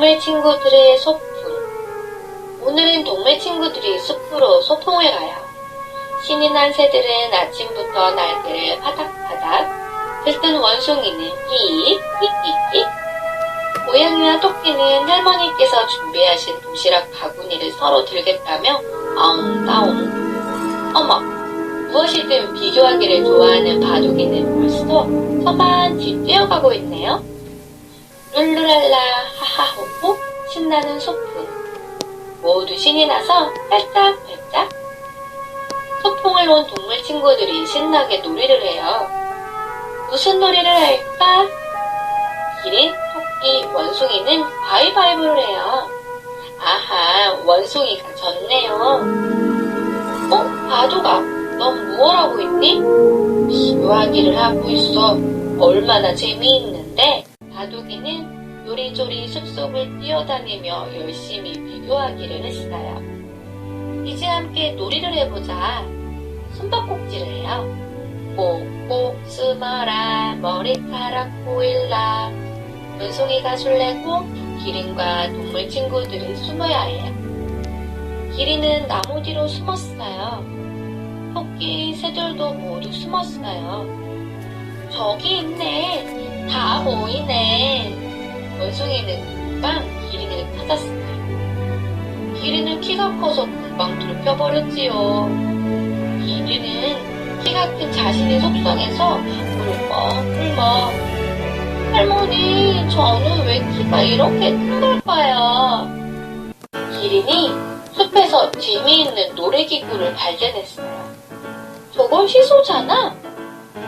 동물 친구들의 소풍. 오늘은 동물 친구들이 숲으로 소풍을 가요. 신이 난 새들은 아침부터 날개를 파닥파닥, 들뜬 원숭이는 끽끽끽끽, 고양이와 토끼는 할머니께서 준비하신 도시락 바구니를 서로 들겠다며 아웅다웅. 어머, 무엇이든 비교하기를 좋아하는 바둑이는 벌써 서만 뒤 뛰어가고 있네요. 룰루랄라 하하호호 신나는 소풍 모두 신이 나서 팔짝팔짝 소풍을 온 동물 친구들이 신나게 놀이를 해요. 무슨 놀이를 할까? 기린, 토끼, 원숭이는 가위바위보를 해요. 아하, 원숭이가 졌네요. 어, 바둑아, 넌 무얼 하고 있니? 비교하기를 하고 있어. 얼마나 재미있는데? 바둑이는 요리조리 숲속을 뛰어다니며 열심히 비교하기를 했어요. 이제 함께 놀이를 해보자. 숨바꼭질을 해요. 꼭꼭 숨어라 머리카락 보일라 원숭이가 술래고 기린과 동물 친구들이 숨어야 해요. 기린은 나무 뒤로 숨었어요. 토끼, 새들도 모두 숨었어요. 저기 있네. 다 보이네. 원숭이는 금방 기린을 찾았어요. 기린은 키가 커서 금방 들켜버렸지요. 기린은 키가 큰 자신이 속상해서 울먹울먹 할머니, 저는 왜 키가 이렇게 큰 걸까요? 기린이 숲에서 재미있는 놀이기구를 발견했어요. 저건 시소잖아?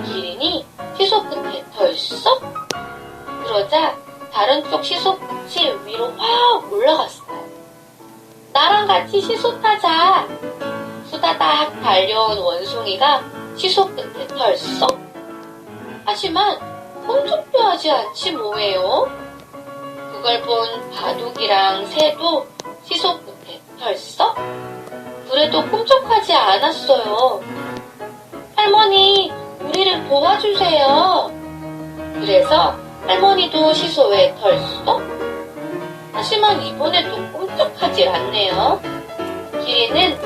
기린이 시소 끝에 덜썩 그러자 다른 쪽 시소 끝이 위로 확 올라갔어요. 나랑 같이 시소 타자. 수다닥 달려온 원숭이가 시소 끝에 덜썩. 하지만 꼼짝도 하지 않지 뭐예요. 그걸 본 바둑이랑 새도 시소 끝에 덜썩. 그래도 꼼짝하지 않았어요. 할머니, 우리를 도와주세요. 그래서 할머니도 시소에 덜썩. 하지만 이번에도 꼼짝하지 않네요. 기린은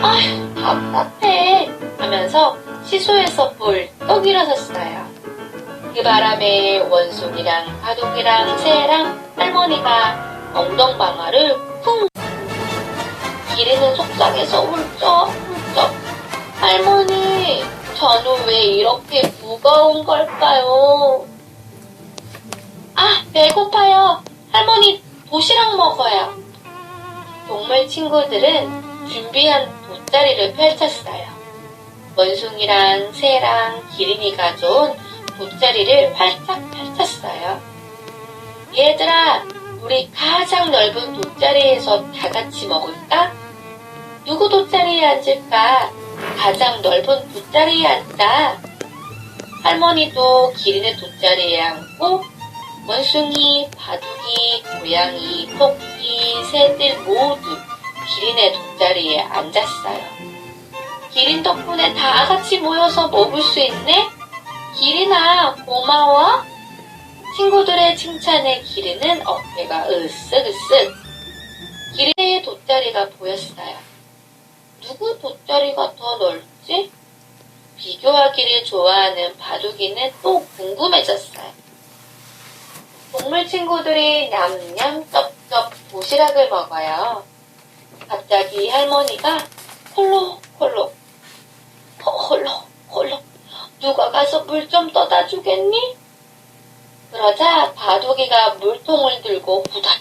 아휴 답답해 하면서 시소에서 벌떡 일어섰어요. 그 바람에 원숭이랑 바둑이랑 새랑 할머니가 엉덩방아를 쿵 기린은 속상해서 울쩍울쩍 할머니 저는 왜 이렇게 무거운 걸까요? 아 배고파요 할머니 도시락 먹어요 동물 친구들은 준비한 돗자리를 펼쳤어요 원숭이랑 새랑 기린이 가져온 돗자리를 활짝 펼쳤어요 얘들아 우리 가장 넓은 돗자리에서 다 같이 먹을까? 누구 돗자리에 앉을까? 가장 넓은 돗자리에 앉자. 할머니도 기린의 돗자리에 앉고 원숭이, 바둑이, 고양이, 토끼, 새들 모두 기린의 돗자리에 앉았어요. 기린 덕분에 다 같이 모여서 먹을 수 있네? 기린아, 고마워. 친구들의 칭찬에 기린은 어깨가 으쓱으쓱. 기린의 돗자리가 보였어요. 누구 돗자리가 더 넓지? 비교하기를 좋아하는 바둑이는 또 궁금해졌어요. 동물 친구들이 냠냠 쩝쩝 도시락을 먹어요. 갑자기 할머니가 콜록콜록 콜록콜록 누가 가서 물 좀 떠다 주겠니? 그러자 바둑이가 물통을 들고 후다닥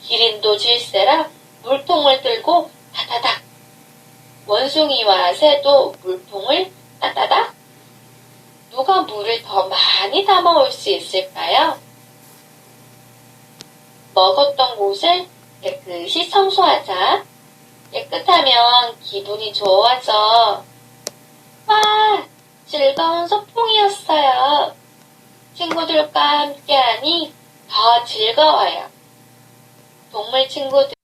기린도 질세라 물통을 들고 다다닥 원숭이와 새도 물통을 따다닥 누가 물을 더 많이 담아올 수 있을까요? 먹었던 곳을 깨끗이 청소하자. 깨끗하면 기분이 좋아져. 와, 즐거운 소풍이었어요. 친구들과 함께하니 더 즐거워요. 동물 친구들